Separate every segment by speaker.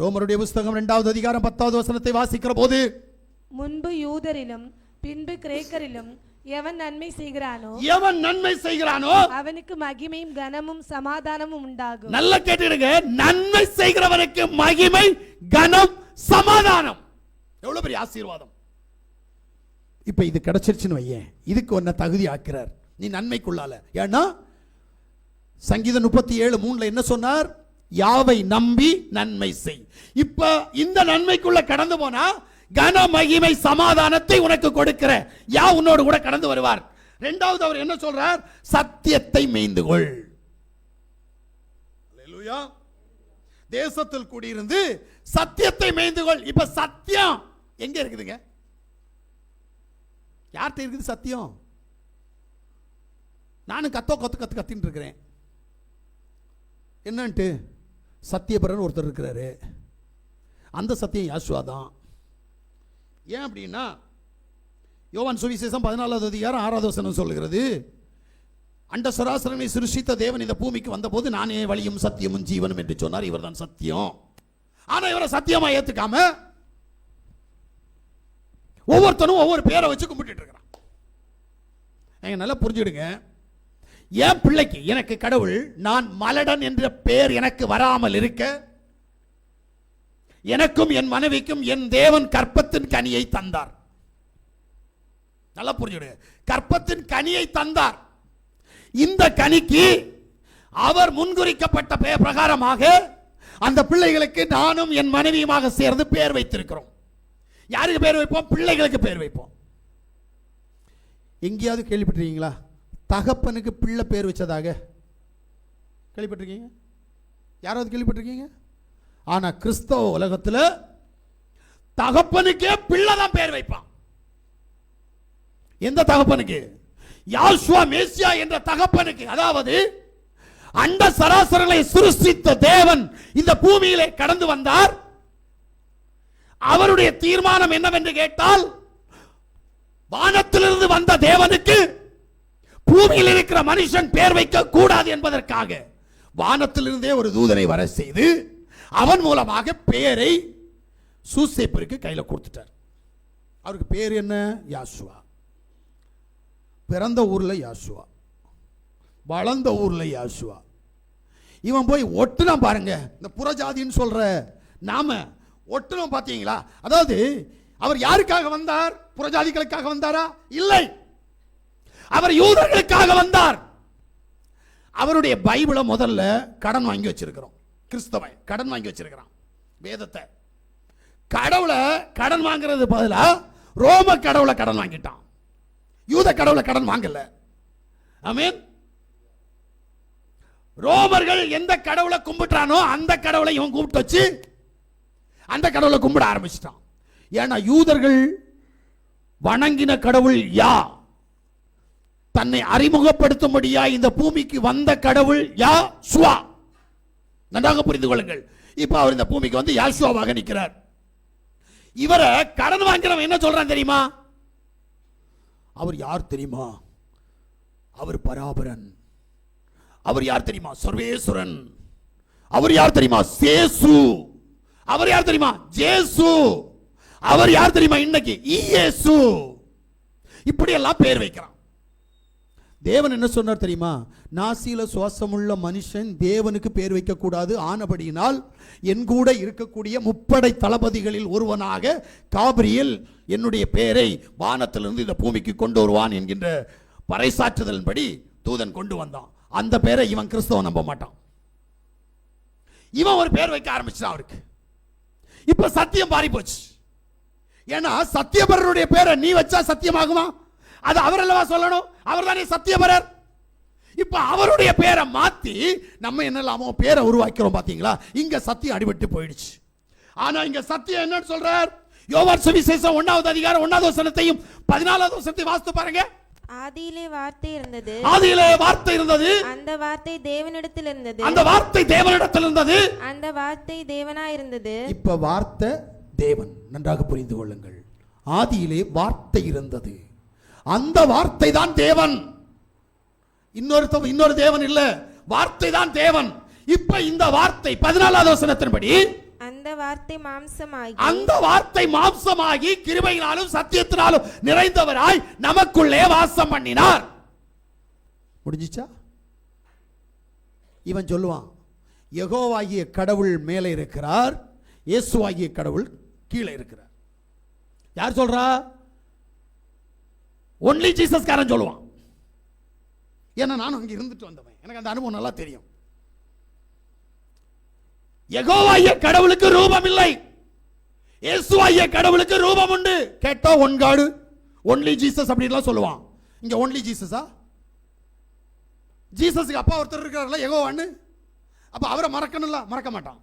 Speaker 1: ரோமருடைய புஸ்தகம் இரண்டாவது அதிகாரம் பத்தாவது வசனத்தை வாசிக்கிற போது
Speaker 2: முன்பு யூதரிலும் பின்பு கிரேக்கரிலும் எவன் நன்மை செய்கிறானோ
Speaker 1: எவன் நன்மை செய்கிறானோ
Speaker 2: அவனுக்கு மகிமையும் கனமும் சமாதானமும் உண்டாகும்.
Speaker 1: நல்ல கேட்டுடுங்க நன்மை செய்கிறவனுக்கு மகிமை கனம் சமாதானம். எவ்வளவு பெரிய ஆசீர்வாதம். இப்ப இது கிடைச்சிருச்சுன்னு வையேன். இதுக்கு ஒன்ன தகுதி ஆக்கிறார். நீ நன்மைக்குள்ளால. ஏன்னா சங்கீதம் முப்பத்தி ஏழு மூணுல என்ன சொன்னார்? யாவை நம்பி நன்மை செய். இப்ப இந்த நன்மைக்குள்ள கடந்து போனா கன மகிமை சமாதானத்தை உனக்கு கொடுக்கிற யா உன்னோடு கூட கடந்து வருவார். இரண்டாவது அவர் என்ன சொல்றார்? சத்தியத்தை மேய்ந்து கொள். தேசத்தில் கூடியிருந்து சத்தியத்தை மேய்ந்து கொள். இப்ப சத்தியம் எங்க இருக்குதுங்க? யார்கிட்ட இருக்குது சத்தியம்? நானும் கத்தோ கத்து கத்து கத்தின்னு இருக்கிறேன். என்னன்ட்டு? சத்தியபரன் ஒருத்தர் இருக்கிறாரு. அந்த சத்தியம் யாசுவா தான். ஏன் அப்படின்னா யோவான் சுவிசேஷம் பதினாலாவது அதிகாரம் ஆறாவது வசனம் சொல்கிறது அண்ட சராசரனை சிருஷித்த தேவன் இந்த பூமிக்கு வந்தபோது நானே வழியும் சத்தியமும் ஜீவனும் என்று சொன்னார். இவர்தான் சத்தியம். ஆனால் இவரை சத்தியமா ஏற்றுக்காம ஒவ்வொருத்தனும் ஒவ்வொரு பேரை வச்சு கும்பிட்டு இருக்கிறான். நல்லா புரிஞ்சுடுங்க என் பிள்ளைக்கு எனக்கு கடவுள் நான் மலடன் என்ற பெயர் எனக்கு வராமல் இருக்க எனக்கும் என் மனைவிக்கும் என் தேவன் கற்பத்தின் கனியை தந்தார். நல்லா புரிஞ்சுடு கற்பத்தின் கனியை தந்தார். இந்த கனிக்கு அவர் முன்குறிக்கப்பட்ட பெயர் பிரகாரமாக அந்த பிள்ளைகளுக்கு நானும் என் மனைவியுமாக சேர்ந்து பெயர் வைத்திருக்கிறோம். யாருக்கு பேர் வைப்போம்? பிள்ளைகளுக்கு பெயர் வைப்போம். எங்கேயாவது கேள்விப்பட்டிருக்கீங்களா? தகப்பனுக்கு பிள்ளை பேர் வச்சதாக. கேள்விப்பட்டிருக்கீங்க? யாராவது கேள்விப்பட்டிருக்கீங்க? ஆனா கிறிஸ்தவ உலகத்துல தகப்பனுக்கே பிள்ளை தான் பேர் வைப்பான். எந்த தகப்பனுக்கு? யாசுவா மேசியா என்ற தகப்பனுக்கு. அதாவது அண்ட சராசரங்களை சிருஷ்டித்த தேவன் இந்த பூமியிலே கடந்து வந்தார். அவருடைய தீர்மானம் என்னவென்று கேட்டால் வானத்திலிருந்து வந்த தேவனுக்கு பூமியில் இருக்கிற மனுஷன் பேர் வைக்க கூடாது என்பதற்காக வானத்திலிருந்தே ஒரு தூதனை வர செய்து அவன் மூலமாக பெயரை சூசேப்பருக்கு கையில் கொடுத்துட்டார். அவருக்கு பேர் என்ன? யாசுவா. பிறந்த ஊரில் யாசுவா. வளர்ந்த ஊரில் யாசுவா. இவன் போய் ஒட்டுனா பாருங்க. இந்த புறஜாதின்னு சொல்ற நாம ஒட்டுனோம் பார்த்தீங்களா அதாவது அவர் யாருக்காக வந்தார்? புறஜாதிகளுக்காக வந்தாரா? இல்லை. அவர் யூதர்களுக்காக வந்தார். அவருடைய பைபிளை முதல்ல கடன் வாங்கி வச்சிருக்கிறோம். கிறிஸ்தவன் கடன் வாங்கி வச்சிருக்கிறான். வேதத்தை. கடவுளை கடன் வாங்குறது பதிலாக ரோம கடவுளை கடன் வாங்கிட்டான். யூத கடவுளை கடன் வாங்கல. மீன் ரோமர்கள் எந்த கடவுளை கும்பிட்டானோ அந்த கடவுளை இவன் கூப்பிட்டு வச்சு அந்த கடவுளை கும்பிட ஆரம்பிச்சிட்டான். ஏன்னா யூதர்கள் வணங்கின கடவுள் யா தன்னை அறிமுகப்படுத்தும்படியா இந்த பூமிக்கு வந்த கடவுள் யா சுவா நன்றாக புரிந்து கொள்ளுங்கள். இப்போ அவர் இந்த பூமிக்கு வந்து யாசுவாவாக நிற்கிறார். இவரை கடன் வாங்கிறவன் என்ன சொல்றான் தெரியுமா? அவர் யார் தெரியுமா? அவர் பராபரன். அவர் யார் தெரியுமா? சர்வேஸ்வரன். அவர் யார் தெரியுமா? சேசு. அவர் யார் தெரியுமா? ஜேசு. அவர் யார் தெரியுமா இன்னைக்கு? இயேசு. இப்படி எல்லாம் பேர் வைக்கிறான். தேவன் என்ன சொன்னார் தெரியுமா? நாசியில சுவாசமுள்ள மனுஷன் தேவனுக்கு பேர் வைக்கக்கூடாது. ஆனபடியினால் என் கூட இருக்கக்கூடிய முப்படை தளபதிகளில் ஒருவனாக காபிரியல் என்னுடைய பெயரை வானத்திலிருந்து இந்த பூமிக்கு கொண்டு வருவான் என்கின்ற பறைசாற்றுதலின்படி தூதன் கொண்டு வந்தான். அந்த பேரை இவன் கிறிஸ்தவன் நம்ப மாட்டான். இவன் ஒரு பேர் வைக்க ஆரம்பிச்சான் அவருக்கு. இப்ப சத்தியம் பாரி போச்சு ஏன்னா சத்தியபரனுடைய பேரை நீ வச்சா சத்தியமாகுமா? அது அவர் அல்லவா சொல்லணும்? அவர் தானே சத்தியபரர்? இப்ப அவருடைய பேரை மாத்தி நம்ம என்னலாமோ பேரை உருவாக்கிறோம் பாத்தீங்களா? இங்க சத்தியம் அடிபட்டு போயிடுச்சு. ஆனா இங்க சத்தியம் என்னன்னு சொல்றார்? யோவான் சுவிசேஷம் ஒன்னாவது அதிகாரம் ஒன்னாவது வசனத்தையும் பதினாலாவது வசனத்தையும் வாசித்து பாருங்க.
Speaker 3: ஆதியிலே வார்த்தை இருந்தது.
Speaker 1: ஆதியிலே வார்த்தை இருந்தது.
Speaker 3: அந்த வார்த்தை தேவனிடத்தில் இருந்தது.
Speaker 1: அந்த வார்த்தை தேவனிடத்தில் இருந்தது.
Speaker 3: அந்த வார்த்தை தேவனாய் இருந்தது.
Speaker 1: இப்ப வார்த்தை தேவன். நன்றாக புரிந்து கொள்ளுங்கள். ஆதியிலே வார்த்தை இருந்தது. அந்த வார்த்தை தான் தேவன். இன்னொரு இன்னொரு தேவன் இல்ல. வார்த்தை தான் தேவன். இப்ப இந்த வார்த்தை பதினாலாவது வசனத்தின்படி
Speaker 3: அந்த வார்த்தை மாம்சமாகி
Speaker 1: அந்த வார்த்தை மாம்சமாகி கிருபையினாலும் சத்தியத்தினாலும் நிறைந்தவராய் நமக்குள்ளே வாசம் பண்ணினார். முடிஞ்சிச்சா? இவன் சொல்லுவான் யெகோவாகிய கடவுள் மேலே இருக்கிறார் இயேசுவாகிய கடவுள் கீழே இருக்கிறார். யார் சொல்றா? ஒன்லி ஜீசஸ் காரன் சொல்லுவான். ஏன்னா நானும் அங்க இருந்துட்டு வந்தவன். எனக்கு அந்த அனுபவம் நல்லா தெரியும். யெகோவாகிய கடவுளுக்கு ரூபம் இல்லை இயேசுவாகிய கடவுளுக்கு ரூபம் உண்டு கேட்டா ஒன் காடு. ஒன்லி ஜீசஸ் அப்படின்லாம் சொல்லுவான். இங்க ஒன்லி ஜீசஸா ஜீசஸுக்கு அப்பா ஒருத்தர் இருக்காருல்ல யெகோவான்னு? அப்ப அவரை மறக்கணும்ல மறக்க மாட்டான்.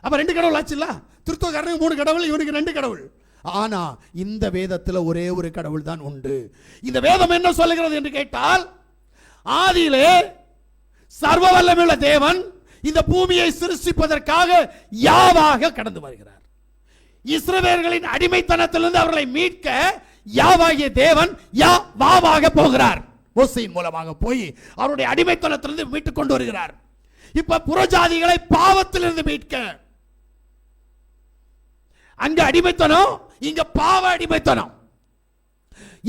Speaker 1: அப்ப ரெண்டு கடவுள் ஆச்சுல்ல? திருத்துவக்காரனுக்கு மூணு கடவுள் இவனுக்கு ரெண்டு கடவுள். ஆனா இந்த வேதத்துல ஒரே ஒரு கடவுள் தான் உண்டு. இந்த வேதம் என்ன சொல்லுகிறது என்று கேட்டால் ஆதியிலே சர்வ வல்லமுள்ள தேவன் இந்த பூமியை சிருஷ்டிப்பதற்காக யாவாக கடந்து வருகிறார். இஸ்ரவேர்களின் அடிமைத்தனத்திலிருந்து அவர்களை மீட்க யாவாகிய தேவன் யா வாவாக போகிறார். மோசையின் மூலமாக போய் அவருடைய அடிமைத்தனத்திலிருந்து மீட்டுக் கொண்டு வருகிறார். இப்ப புறஜாதிகளை பாவத்திலிருந்து மீட்க. அங்க அடிமைத்தனம் இங்க பாவ அடிமைத்தனம்.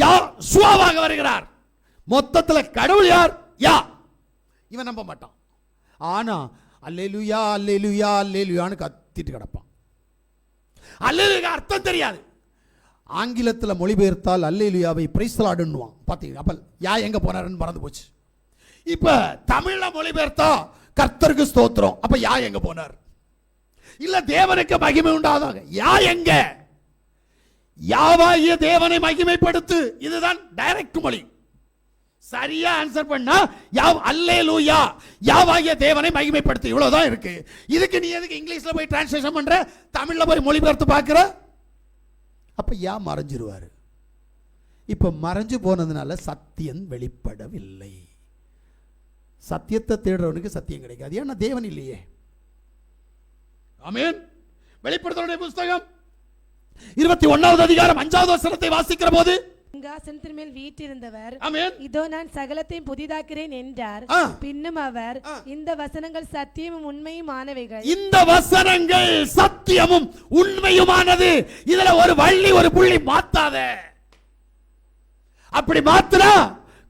Speaker 1: யார்? சுவாவாக வருகிறார். மொத்தத்தில் கடவுள் யார்? யா. இவன் நம்ப மாட்டான். ஆனா அல்லேலுயா அல்லேலுயா அல்லேலுயான்னு கத்திட்டு கிடப்பான். அல்லேலுக்கு அர்த்தம் தெரியாது. ஆங்கிலத்தில் மொழிபெயர்த்தால் அல்லேலுயாவை பிரைஸ்லாடுன்னுவான். பார்த்தீங்க அப்பல் யா எங்க போனாருன்னு மறந்து போச்சு. இப்போ தமிழில் மொழிபெயர்த்தா கர்த்தருக்கு ஸ்தோத்திரம். அப்போ யா எங்க போனார்? இல்லை தேவனுக்கு மகிமை உண்டாதாங்க யா எங்கே? யாவாகிய தேவனை மகிமைப்படுத்து. இதுதான் டைரக்ட் மொழி. சரியா ஆன்சர் பண்ணா யாவ் அல்லே லூயா யாவாகிய தேவனை மகிமைப்படுத்து. இவ்வளவுதான் இருக்கு. இதுக்கு நீ எதுக்கு இங்கிலீஷ்ல போய் டிரான்ஸ்லேஷன் பண்ற? தமிழ்ல போய் மொழிபெயர்த்து பார்க்கிற? அப்ப யா மறைஞ்சிருவாரு. இப்ப மறைஞ்சு போனதுனால சத்தியம் வெளிப்படவில்லை. சத்தியத்தை தேடுறவனுக்கு சத்தியம் கிடைக்காது. ஏன்னா தேவன் இல்லையே. ஆமீன். வெளிப்படுத்தலுடைய புஸ்தகம் இருபத்தி ஒன்னாவது அதிகாரம் அஞ்சாவது வசனத்தை வாசிக்கிற போது
Speaker 2: சிங்காசனத்தின் மேல் வீற்றிருந்தவர்
Speaker 1: ஆமென்.
Speaker 2: இதோ நான் சகலத்தையும் புதிதாக்கிறேன் என்றார். பின்னும் அவர். இந்த வசனங்கள் சத்தியமும் உண்மையுமானவைகள்.
Speaker 1: இந்த வசனங்கள் சத்தியமும் உண்மையுமானது. இதுல ஒரு வள்ளி ஒரு புள்ளி மாத்தாத. அப்படி மாத்துனா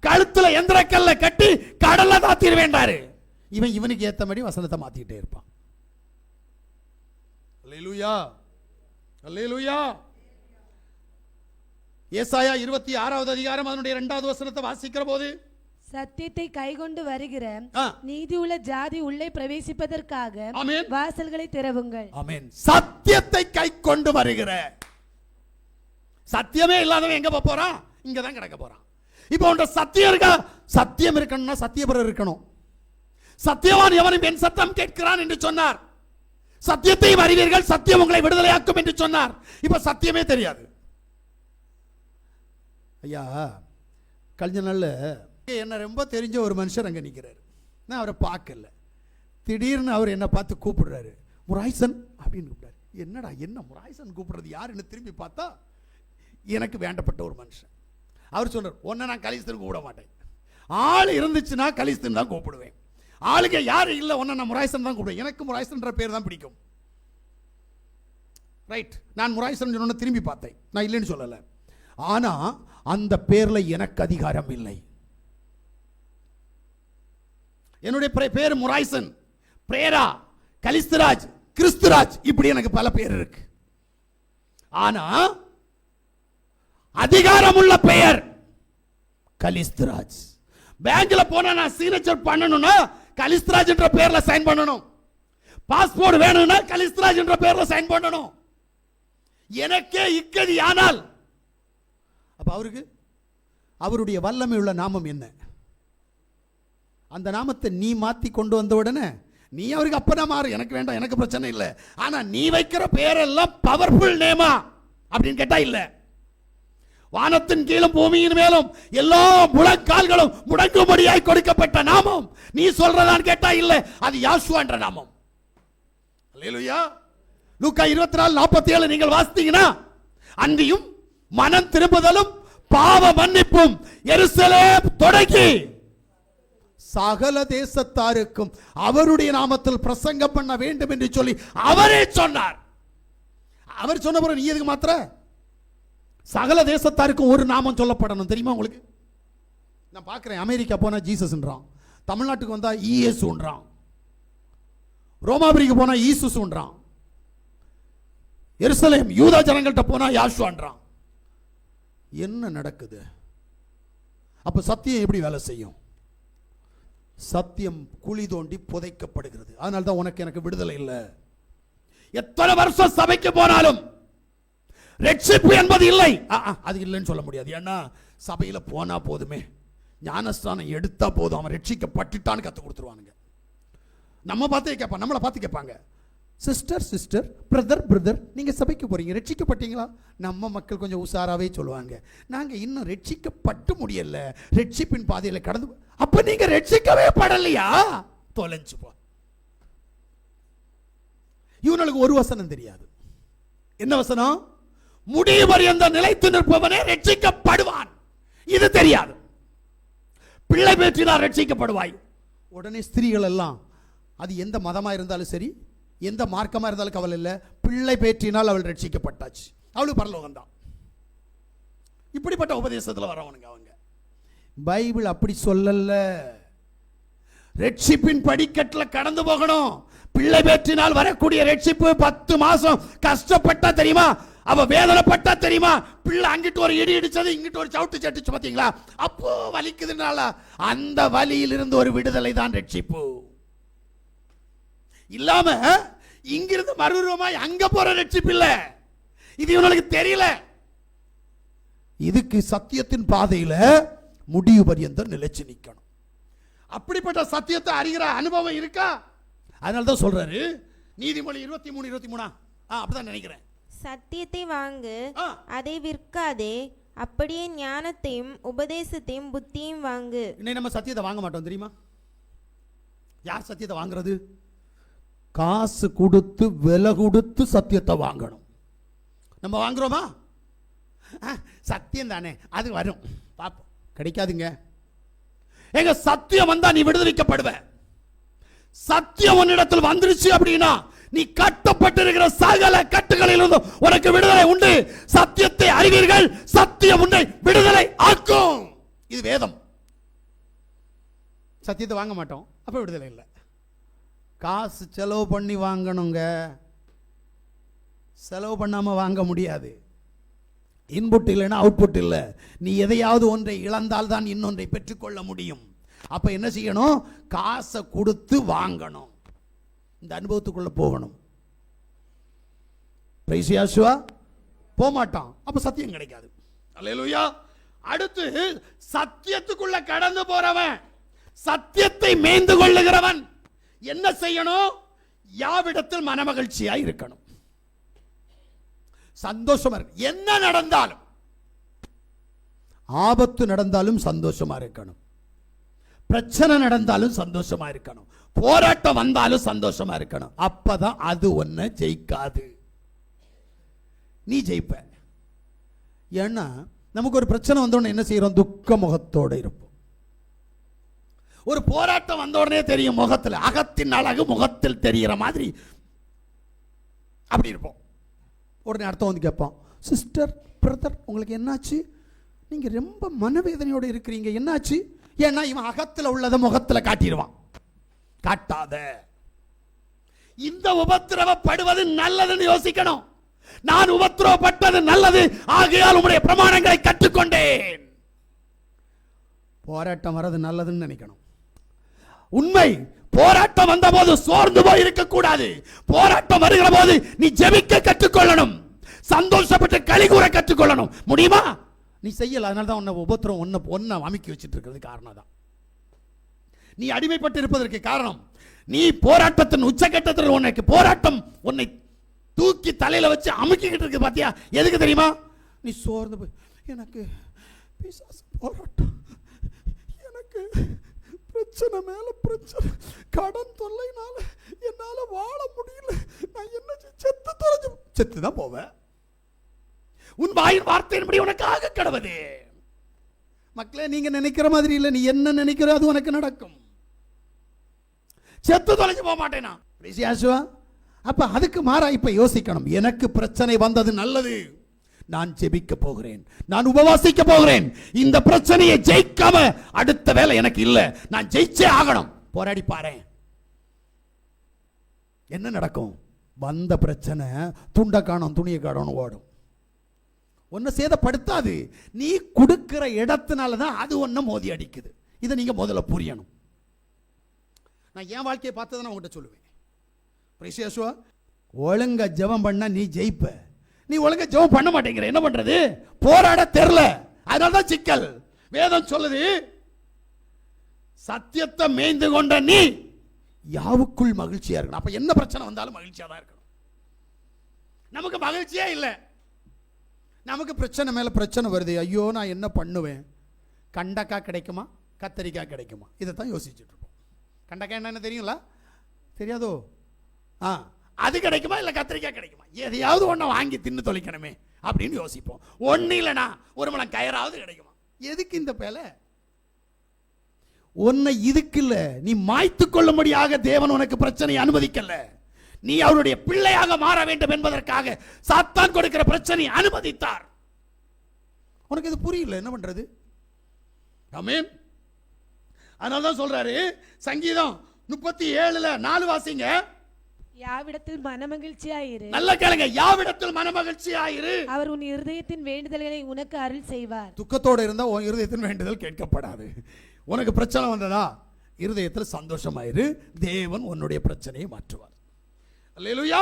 Speaker 1: கழுத்துல எந்திரக்கல்ல கட்டி கடல்ல தாத்திர வேண்டாரு இவன் இவனுக்கு ஏத்த மாதிரி வசனத்தை மாத்திக்கிட்டே இருப்பான். அல்லேலூயா ஏசாயா இருபத்தி ஆறாவது அதிகாரம் அதனுடைய இரண்டாவது வசனத்தை வாசிக்கிற போது
Speaker 2: சத்தியத்தை கைக்கொண்டு வருகிற
Speaker 1: ஆ.
Speaker 2: நீதியுள்ள ஜாதி உள்ளே பிரவேசிப்பதற்காக. வாசல்களை திறவுங்கள்
Speaker 1: ஆமென் சத்தியத்தை கை கொண்டு வருகிற சத்தியமே இல்லாதவன் எங்க போறான் இங்க தான் கிடக்க போறான் இப்போ உன்ட சத்தியம் இருக்கா சத்தியம் இருக்கணும்னா சத்தியபுரம் இருக்கணும் சத்தியவான் எவனும் என் சத்தம் கேட்கிறான் என்று சொன்னார் சத்தியத்தையும் அறிவீர்கள் சத்தியம் உங்களை விடுதலையாக்கும் என்று சொன்னார். இப்போ சத்தியமே தெரியாது. ஐயா கழிஞ்ச நாள்ல என்ன ரொம்ப தெரிஞ்ச ஒரு மனுஷர் அங்கே நிற்கிறார் நான் அவரை பார்க்கல. திடீர்னு அவர் என்னை பார்த்து கூப்பிடுறாரு. முராய்சன் அப்படின்னு கூப்பிட்டாரு. என்னடா என்ன முராய்சன் கூப்பிடுறது? யாருன்னு திரும்பி பார்த்தா? எனக்கு வேண்டப்பட்ட ஒரு மனுஷன். அவர் சொல்றார் ஒன்றை நான் கலிஸ்தன் கூப்பிட மாட்டேன். ஆள் இருந்துச்சுன்னா கலிஸ்தன் தான் கூப்பிடுவேன். ஆளுங்க யார் இல்லை ஒன்றை நான் முராய்சன் தான் கூப்பிடுவேன். எனக்கு முராய்சன்ற பேர் தான் பிடிக்கும். ரைட் நான் முராய்சன் சொன்ன திரும்பி பார்த்தேன். நான் இல்லைன்னு சொல்லலை. ஆனால் அந்த பேரில் எனக்கு அதிகாரம் இல்லை. என்னுடைய பேர் முராய்சன். பிரேரா கலிஸ்தராஜ் கிறிஸ்துராஜ். இப்படி எனக்கு பல பேர் இருக்கு. ஆனா அதிகாரமுள்ள பெயர் கலிஸ்தராஜ். பேங்க்ல போனா நான் சிக்னேச்சர் பண்ணணும்னா கலிஸ்தராஜ் என்ற பேர்ல சைன் பண்ணணும். பாஸ்போர்ட் வேணும்னா கலிஸ்தராஜ் என்ற பேர்ல சைன் பண்ணணும். எனக்கே இக்கதி ஆனால். அப்போ அவருக்கு அவருடைய வல்லமை உள்ள நாமம் என்ன? அந்த நாமத்தை நீ மாற்றி கொண்டு வந்த உடனே நீ அவருக்கு அப்பனா மாறு எனக்கு வேண்டாம் எனக்கு பிரச்சனை இல்லை. ஆனால் நீ வைக்கிற பேரெல்லாம் பவர்ஃபுல் நேமா அப்படின்னு கேட்டா இல்லை. வானத்தின் கீழும் பூமியின் மேலும் எல்லா முழங்கால்களும் முடங்கும்படியாய் கொடுக்கப்பட்ட நாமம். நீ சொல்றதான்னு கேட்டா இல்லை அது யாசுவான்ற நாமம். இல்லையா லூக்கா இருபத்தி நாலு நாற்பத்தி ஏழு நீங்கள் வாசித்தீங்கன்னா அன்றியும் மனம் திரும்புதலும் பாவ மன்னிப்பும் எருசலே தொடங்கி. சகல தேசத்தாருக்கும் அவருடைய நாமத்தில் பிரசங்கம் பண்ண வேண்டும் என்று சொல்லி அவரே சொன்னார். அவர் சொன்ன பிறகு நீ எதுக்கு மாத்திர சகல தேசத்தாருக்கும் ஒரு நாமம் சொல்லப்படணும். தெரியுமா உங்களுக்கு? நான் பார்க்குறேன் அமெரிக்கா போனால் ஜீசஸ்ன்றான். தமிழ்நாட்டுக்கு வந்தால் இஎஸ்ன்றான் ரோமாபுரிக்கு போனால் ஈசுசுன்றான். எருசலேம் யூதா ஜனங்கள்கிட்ட போனால் யாஷுவான்றான். என்ன நடக்குது? அப்போ சத்தியம் எப்படி வேலை செய்யும்? சத்தியம் குழி தோண்டி புதைக்கப்படுகிறது. அதனால தான் உனக்கு எனக்கு விடுதலை இல்லை. எத்தனை வருஷம் சபைக்கு போனாலும் ரட்சிப்பு என்பது இல்லை. அது இல்லைன்னு சொல்ல முடியாது. ஏன்னா சபையில் போனா போதுமே. ஞானஸ்தானம் எடுத்தா போதும். அவன் ரட்சிக்கப்பட்டுட்டான்னு கற்றுக் கொடுத்துருவானுங்க. நம்ம பார்த்தே கேட்பான். நம்மளை பார்த்து கேட்பாங்க. சிஸ்டர் சிஸ்டர் பிரதர் பிரதர் நீங்கள் சபைக்கு போகிறீங்க ரட்சிக்கப்பட்டீங்களா? நம்ம மக்கள் கொஞ்சம் உஷாராகவே சொல்லுவாங்க. நாங்கள் இன்னும் ரட்சிக்கப்பட்டு முடியல. ரட்சிப்பின் பாதையில் கடந்து அப்போ நீங்கள் ரட்சிக்கவே படலையா? தொலைஞ்சு போ. இவனுக்கு ஒரு வசனம் தெரியாது. என்ன வசனம்? முடிவு பரியந்த நிலைத்து நிற்பவனே ரட்சிக்கப்படுவான். இது தெரியாது. பிள்ளை பேற்றினால் ரட்சிக்கப்படுவாய். உடனே ஸ்திரீகள் எல்லாம் அது எந்த மதமாக இருந்தாலும் சரி எந்த மார்க்கமாக இருந்தாலும் கவலை இல்லை. பிள்ளை பேற்றினால் அவள் ரட்சிக்கப்பட்டாச்சு. அவளுக்கு பரலோகம் தான் இப்படிப்பட்ட உபதேசத்தில் வரவனுங்க அவங்க. பைபிள் அப்படி சொல்லல. ரட்சிப்பின் படிக்கட்டில் கடந்து போகணும். பிள்ளை பேற்றினால் வரக்கூடிய ரட்சிப்பு பத்து மாசம் கஷ்டப்பட்டா தெரியுமா? அவ வேதனைப்பட்டா தெரியுமா? பிள்ளை அங்கிட்டு ஒரு இடி இடிச்சது இங்கிட்டு ஒரு சவுட்டு சட்டுச்சு பார்த்தீங்களா அப்போ வலிக்குதுனால அந்த வலியிலிருந்து ஒரு விடுதலை தான் ரட்சிப்பு. இல்லாம இங்கிருந்து மறுரூபமாய் அங்க போற ரட்சிப்பு இல்ல. இது இவனுக்கு தெரியல. இதுக்கு சத்தியத்தின் பாதையில முடிவு பரியந்தம் நிலைச்சு நிக்கணும். அப்படிப்பட்ட சத்தியத்தை அறிகிற அனுபவம் இருக்கா? அதனால தான் சொல்றாரு நீதிமொழி இருபத்தி மூணு இருபத்தி மூணா. ஆ அப்படிதான் நினைக்கிறேன்.
Speaker 3: சத்தியத்தை வாங்கு. அதை விற்காதே அப்படியே ஞானத்தையும் உபதேசத்தையும் புத்தியும் வாங்கு.
Speaker 1: இன்னைக்கு நம்ம சத்தியத்தை வாங்க மாட்டோம் தெரியுமா? யார் சத்தியத்தை வாங்குறது? காசு கொடுத்து விலை கொடுத்து சத்தியத்தை வாங்கணும். நம்ம வாங்குறோமா? ஆ, சத்தியம் தானே. அது வரும். பார்ப்போம். கிடைக்காதுங்க. எங்க சத்தியம் வந்தா நீ விடுதலைக்கப்படுவ. சத்தியம் உன்னிடத்தில் வந்துருச்சு அப்படின்னா நீ கட்டப்பட்டிருக்கிற சகல கட்டுகளிலிருந்து உனக்கு விடுதலை உண்டு. சத்தியத்தை அறிவீர்கள். சத்தியம் உன்னை விடுதலை ஆக்கும். இது வேதம். சத்தியத்தை வாங்க மாட்டோம். அப்ப விடுதலை இல்லை. காசு செலவு பண்ணி வாங்கணுங்க. செலவு பண்ணாமல் வாங்க முடியாது. இன்புட் இல்லைன்னா அவுட்புட் இல்லை. நீ எதையாவது ஒன்றை இழந்தால் தான் இன்னொன்றை பெற்றுக்கொள்ள முடியும். அப்போ என்ன செய்யணும்? காசை கொடுத்து வாங்கணும். இந்த அனுபவத்துக்குள்ளே போகணும். பிரைசியாசுவா போக அப்போ சத்தியம் கிடைக்காது. அல்லையா அடுத்து சத்தியத்துக்குள்ள கடந்து போறவன். சத்தியத்தை மேய்ந்து கொள்ளுகிறவன். என்ன செய்யணும்? யாவிடத்தில் மனமகிழ்ச்சியா இருக்கணும். சந்தோஷமா இருக்கு என்ன நடந்தாலும் ஆபத்து நடந்தாலும் சந்தோஷமா இருக்கணும். பிரச்சனை நடந்தாலும் சந்தோஷமா இருக்கணும். போராட்டம் வந்தாலும் சந்தோஷமா இருக்கணும். அப்பதான் அது ஒன்ன ஜெயிக்காது. நீ ஜெயிப்ப. ஏன்னா நமக்கு ஒரு பிரச்சனை வந்த என்ன செய்யறோம்? துக்க முகத்தோட இருப்போம். ஒரு போராட்டம் வந்த உடனே தெரியும் முகத்துல. அகத்தின் அழகு முகத்தில் தெரிகிற மாதிரி. அப்படி இருப்போம். உடனே அடுத்த வந்து கேட்பான் சிஸ்டர் பிரதர் உங்களுக்கு என்னாச்சு? நீங்க ரொம்ப மனவேதனையோடு இருக்கிறீங்க. என்னாச்சு? ஏன்னா இவன் அகத்துல உள்ளதை முகத்துல காட்டிடுவான். காட்டாத. இந்த உபத்திரவப்படுவது நல்லதுன்னு யோசிக்கணும். நான் உபத்திரவப்பட்டது நல்லது. ஆகையால் உங்களுடைய பிரமாணங்களை கற்றுக்கொண்டேன். போராட்டம் வர்றது நல்லதுன்னு நினைக்கணும். உண்மை போராட்டம் வந்த போது சோர்ந்து போய் இருக்க கூடாது போராட்டம் வருகிற போது நீ ஜெபிக்க கற்றுக்கொள்ளணும். சந்தோஷப்பட்டு களி கூற கற்றுக்கொள்ளணும். முடியுமா? நீ செய்யல அதனால தான் உன்னை உபத்திரம் ஒன்றை ஒன்ன அமுக்கி வச்சிட்டு இருக்கிறது காரணம் தான் நீ அடிமைப்பட்டு இருப்பதற்கு காரணம் நீ போராட்டத்தின் உச்சகட்டத்தில் உனக்கு போராட்டம் உன்னை தூக்கி தலையில வச்சு அமுக்கிக்கிட்டு இருக்கு பாத்தியா? எதுக்கு தெரியுமா? நீ சோர்ந்து போய் எனக்கு பிசாசு போராட்டம். எனக்கு பிரச்சனை மேல பிரச்சனை. கடன் தொல்லைனால என்னால வாழ முடியல. நான் என்ன செத்து தொலைஞ்சு செத்து தான் போவேன். உன் வாயின் வார்த்தையின்படி உனக்காக ஆக கடவுது மக்களே நீங்க நினைக்கிற மாதிரி இல்லை. நீ என்ன நினைக்கிறோ அது உனக்கு நடக்கும். செத்து தொலைஞ்சு போக மாட்டேனா அப்ப அதுக்கு மாறா இப்ப யோசிக்கணும். எனக்கு பிரச்சனை வந்தது நல்லது. நான் ஜெபிக்க போகிறேன். நான் உபவாசிக்க போகிறேன். இந்த பிரச்சனையை ஜெயிக்காம அடுத்த வேலை எனக்கு இல்லை. நான் ஜெயிச்சே ஆகணும். போராடி பாரேன். என்ன நடக்கும்? வந்த பிரச்சனை துண்டை காணும் துணியை காணும் ஓடும். ஒன்றை சேதப்படுத்தாது. நீ கொடுக்கிற இடத்தினால தான் அது ஒன்றை மோதி அடிக்குது. இதை நீங்கள் முதல்ல புரியணும். நான் என் வாழ்க்கையை பார்த்ததை நான் உங்கள்கிட்ட சொல்லுவேன். பிரிசியசுவா ஒழுங்கா ஜெபம் பண்ணால் நீ ஜெயிப்ப. நீ ஒழுங்கா ஜெபம் பண்ண மாட்டேங்கிற. என்ன பண்றது? போராட தெரில அதனால தான் சிக்கல். வேதம் சொல்லுது சத்தியத்தை மேய்ந்து கொண்ட நீ யாவுக்குள் மகிழ்ச்சியா இருக்கணும். அப்ப என்ன பிரச்சனை வந்தாலும் மகிழ்ச்சியா தான் இருக்கணும். நமக்கு மகிழ்ச்சியே இல்லை. நமக்கு பிரச்சனை மேலே பிரச்சனை வருது. ஐயோ நான் என்ன பண்ணுவேன்? கண்டக்காய் கிடைக்குமா? கத்தரிக்காய் கிடைக்குமா? இதை தான் யோசிச்சுட்ருப்போம் கண்டக்காய் என்னன்னு தெரியுங்களா? தெரியாதோ? ஆ. அது கிடைக்குமா இல்லை கத்திரிக்காய் கிடைக்குமா? எதையாவது ஒன்றை வாங்கி தின்னு தொலைக்கணுமே அப்படின்னு யோசிப்போம். ஒன்று இல்லைனா ஒரு மனம் கயராவது கிடைக்குமா? எதுக்கு இந்த பேலை? உன்னை இதுக்கு இல்லை. நீ மாய்த்து கொள்ளும்படியாக தேவன் உனக்கு பிரச்சனையை அனுமதிக்கல. நீ அவருடைய பிள்ளையாக மாற வேண்டும் என்பதற்காக சாத்தான் கொடுக்கிற பிரச்சனையை அனுமதித்தார். உனக்கு இது புரியல என்ன பண்றது? ஆமென். அதனால தான் சொல்றாரு சங்கீதம் முப்பத்தி ஏழுல நாலு வாசிங்க.
Speaker 2: யாவிடத்தில் மனமகிழ்ச்சியாயிரு.
Speaker 1: நல்ல கேளுங்க யாவிடத்தில் மனமகிழ்ச்சி ஆயிரு
Speaker 2: அவர் உன் இருதயத்தின் வேண்டுதல்களை உனக்கு அருள் செய்வார்.
Speaker 1: துக்கத்தோடு இருந்தா உன் இருதயத்தின் வேண்டுதல் கேட்கப்படாது. உனக்கு பிரச்சனை வந்ததா? இருதயத்தில் சந்தோஷமாயிரு. தேவன் உன்னுடைய பிரச்சனையை மாற்றுவார். அல்லேலூயா!